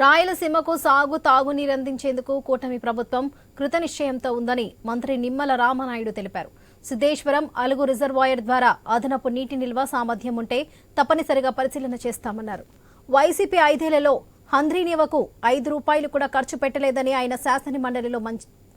రాయలసీమకు సాగు తాగునీరు అందించేందుకు కూటమి ప్రభుత్వం కృతనిశ్చయంతో ఉందని మంత్రి నిమ్మల రామనాయుడు తెలిపారు. సిద్దేశ్వరం అలుగు రిజర్వాయర్ ద్వారా అదనపు నీటి నిల్వ సామర్థ్యం ఉంటే తప్పనిసరిగా పరిశీలన చేస్తామన్నారు. వైసీపీ ఐదేళ్ళలో హంద్రీనివకు ఐదు రూపాయలు కూడా ఖర్చు పెట్టలేదని ఆయన శాసన మండలిలో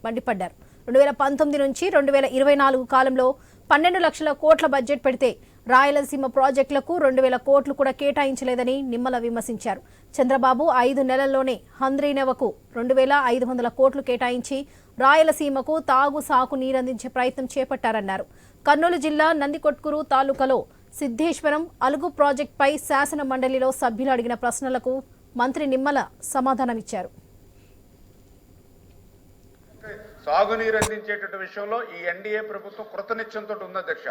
మండిపడ్డారు. రెండు వేల పంతొమ్మిది నుంచి రెండు వేల ఇరవై నాలుగు కాలంలో పన్నెండు లక్షల కోట్ల బడ్జెట్ పెడితే రాయలసీమ ప్రాజెక్టులకు రెండు వేల కోట్లు కూడా కేటాయించలేదని నిమ్మల విమర్శించారు. చంద్రబాబు ఐదు నెలల్లోనే హంద్రీనెవకు రెండు వేల ఐదు వందల కోట్లు కేటాయించి రాయలసీమకు తాగు సాకు నీరందించే ప్రయత్నం చేపట్టారన్నారు. కర్నూలు జిల్లా నందికొట్కూరు తాలూకాలో సిద్ధేశ్వరం అలుగు ప్రాజెక్టుపై శాసన మండలిలో సభ్యులు అడిగిన ప్రశ్నలకు మంత్రి నిమ్మల సమాధానమిచ్చారు. సాగునీరు అందించేటటువంటి విషయంలో ఈ ఎన్డీఏ ప్రభుత్వం కృతనిశ్చయంతో ఉంది అధ్యక్ష.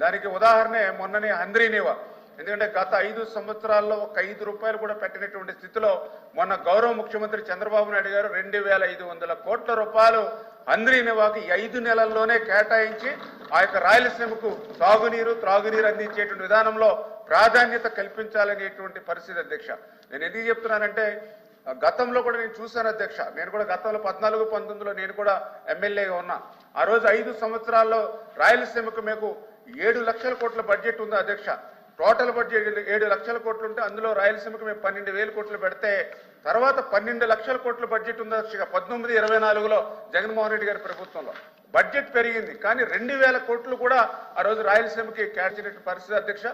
దానికి ఉదాహరణే మొన్ననే హంద్రీనేవా. ఎందుకంటే గత ఐదు సంవత్సరాల్లో ఒక ఐదు రూపాయలు కూడా పెట్టినటువంటి స్థితిలో మొన్న గౌరవ ముఖ్యమంత్రి చంద్రబాబు నాయుడు గారు రెండు వేల ఐదు వందల కోట్ల రూపాయలు అంద్రీనివాకి ఐదు నెలల్లోనే కేటాయించి ఆ యొక్క రాయలసీమకు సాగునీరు త్రాగునీరు అందించేటువంటి విధానంలో ప్రాధాన్యత కల్పించాలనేటువంటి పరిస్థితి అధ్యక్ష. నేను ఎందుకు చెప్తున్నానంటే గతంలో కూడా నేను చూశాను అధ్యక్ష. నేను కూడా గతంలో పద్నాలుగు పంతొమ్మిదిలో నేను కూడా ఎమ్మెల్యేగా ఉన్నా. ఆ రోజు ఐదు సంవత్సరాల్లో రాయలసీమకు మీకు ఏడు లక్షల కోట్ల బడ్జెట్ ఉంది అధ్యక్ష. టోటల్ బడ్జెట్ ఏడు లక్షల కోట్లు ఉంటే అందులో రాయలసీమకు మేము పన్నెండు వేల కోట్లు పెడితే తర్వాత పన్నెండు లక్షల కోట్ల బడ్జెట్ ఉంది అధ్యక్ష పద్దెనిమిది ఇరవై నాలుగులో జగన్మోహన్ రెడ్డి గారి ప్రభుత్వంలో. బడ్జెట్ పెరిగింది కానీ రెండు వేల కోట్లు కూడా ఆ రోజు రాయలసీమకి కేటాయించిన పరిస్థితి అధ్యక్ష.